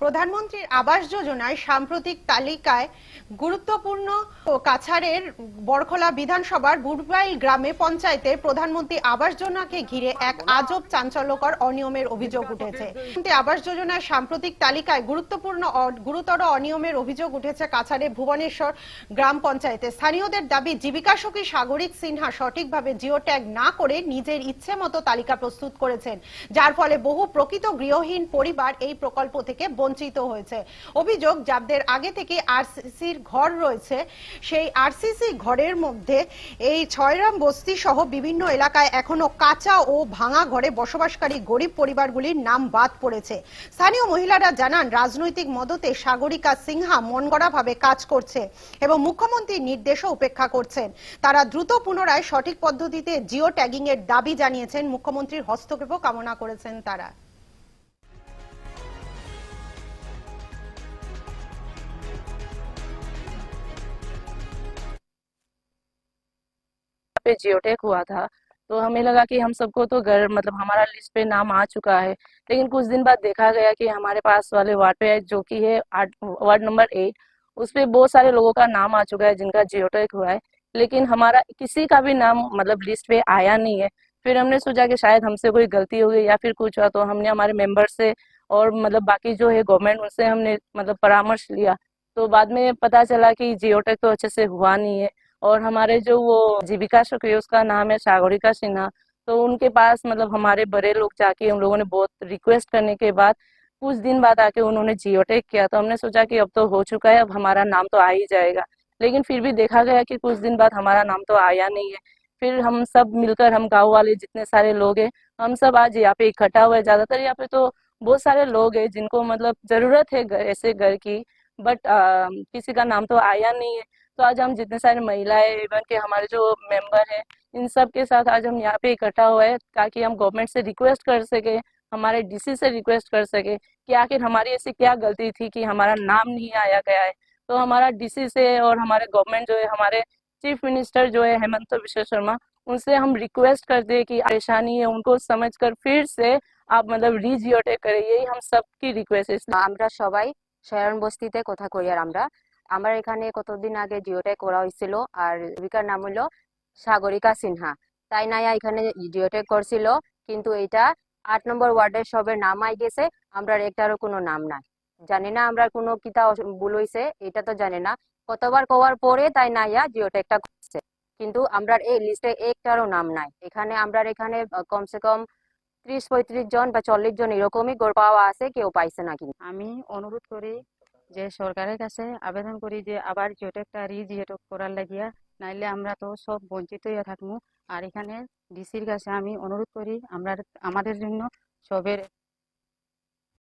প্রধানমন্ত্রীর আবাস যোজনায় সাম্প্রতিক তালিকায় গুরুত্বপূর্ণ কাছাড়ের বরখলা বিধানসভার বুড়বাইল গ্রামে পঞ্চায়েতে প্রধানমন্ত্রী আবাস যোজনাকে ঘিরে এক আজব চাঞ্চল্যকর অনিয়মের অভিযোগ উঠেছে। আবাস যোজনার সাম্প্রতিক তালিকায় গুরুত্বপূর্ণ গুরুতর অনিয়মের অভিযোগ উঠেছে কাছাড়ে ভুবনেশ্বর গ্রাম পঞ্চায়েতে। স্থানীয়দের দাবি, জীবিকা সখী সাগরিক সিনহা সঠিকভাবে জিও ট্যাগ না করে নিজের ইচ্ছে মতো তালিকা প্রস্তুত করেছেন। যার ফলে বহু প্রকৃত গৃহহীন পরিবার এই প্রকল্প থেকে বঞ্চিত হয়েছে। অভিযোগ, যাদের আগে থেকে আরসিসির ঘর রয়েছে, সেই আরসিসি ঘরের মধ্যে এই ছয়রাম বস্তি সহ বিভিন্ন এলাকায় এখনও কাঁচা ও ভাঙা ঘরে বসবাসকারী গরিব পরিবারগুলির নাম বাদ পড়েছে। স্থানীয় মহিলারা জানান, রাজনৈতিক মদতে সাগরিকা সিনহা মনগড়াভাবে কাজ করছে এবং মুখ্যমন্ত্রীর নির্দেশও উপেক্ষা করছেন। তারা দ্রুত পুনরায় সঠিক পদ্ধতিতে জিও ট্যাগিং এর দাবি জানিয়েছেন। মুখ্যমন্ত্রীর হস্তক্ষেপও কামনা করেছেন তারা। पे जियोटेक हुआ था। तो हमें लगा कि हम सबको तो घर मतलब हमारा लिस्ट पे नाम आ चुका है। लेकिन कुछ दिन बाद देखा गया कि हमारे पास वाले वार्ड पे जो कि है वार्ड नंबर एट उस पे बहुत सारे लोगों का नाम आ चुका है जिनका जियोटेक हुआ है। लेकिन हमारा किसी का भी नाम मतलब लिस्ट पे आया नहीं है। फिर हमने सोचा कि शायद हमसे कोई गलती हो गई या फिर कुछ हुआ तो हमने हमारे मेंबर से और मतलब बाकी जो है गवर्नमेंट, उनसे हमने मतलब परामर्श लिया। तो बाद में पता चला कि जियोटेक तो अच्छे से हुआ नहीं है। और हमारे जो वो जीविका शुक्र है, उसका नाम है सागरिका सिन्हा। तो उनके पास मतलब हमारे बड़े लोग जाके उन लोगों ने बहुत रिक्वेस्ट करने के बाद कुछ दिन बाद आके उन्होंने जियोटेक किया। तो हमने सोचा कि अब तो हो चुका है अब हमारा नाम तो आ ही जाएगा। लेकिन फिर भी देखा गया कि कुछ दिन बाद हमारा नाम तो आया नहीं है। फिर हम सब मिलकर हम गाँव वाले जितने सारे लोग हैं हम सब आज यहाँ पे इकट्ठा हुए ज़्यादातर यहाँ पे तो बहुत सारे लोग हैं जिनको मतलब ज़रूरत है ऐसे घर की। बट किसी का नाम तो आया नहीं है। तो आज हम जितने सारे महिलाएं इवन के हमारे जो मेंबर हैं इन सब के साथ आज हम यहाँ पे इकट्ठा हुए हैं ताकि हम गवर्नमेंट से रिक्वेस्ट कर सके हमारे डीसी से रिक्वेस्ट कर सके कि आखिर हमारी ऐसी क्या गलती थी कि हमारा नाम नहीं आया गया है तो हमारा डीसी से और हमारे गवर्नमेंट जो है हमारे चीफ मिनिस्टर जो है हेमंत विश्व शर्मा उनसे हम रिक्वेस्ट करते हैं कि परेशानी है उनको समझकर फिर से आप मतलब रीजियोटेक करें यही हम सबकी रिक्वेस्ट है আমরা সবাই শয়ন বস্তিতে কথা কই আর আমরা আমার এখানে কতদিন আগে জিওটেক করা হয়েছিল আর জীবিকার নাম হলো সাগরিকা সিনহা। তাই না এখানে জিওটেক করছিল, কিন্তু এটা আট নম্বর ওয়ার্ডের সবের নাম আই গেছে আমরা একটারও কোনো নাম নাই। জানি না আমরা কোনো কিতা ভুল হইছে, এটা তো জানি না। কতবার কওয়ার পরে তাই না ইয়া জিওটেকটা করছে। কিন্তু আমরা এই লিস্টে একটারও নাম নাই। এখানে আমরা এখানে কমসে কম ত্রিশ পঁয়ত্রিশ জন বা চল্লিশ জন এরকমই গড় পাওয়া আছে, কেউ পাইছে না কিন্তু। আমি অনুরোধ করি যে সরকারের কাছে আবেদন করি যে আবার যেহেতু একটা রিজ যেহেতু করার লাগিয়া, নাইলে আমরা তো সব বঞ্চিত থাকব আর এখানে ডিসির কাছে আমি অনুরোধ করি, আমরা আমাদের জন্য সবের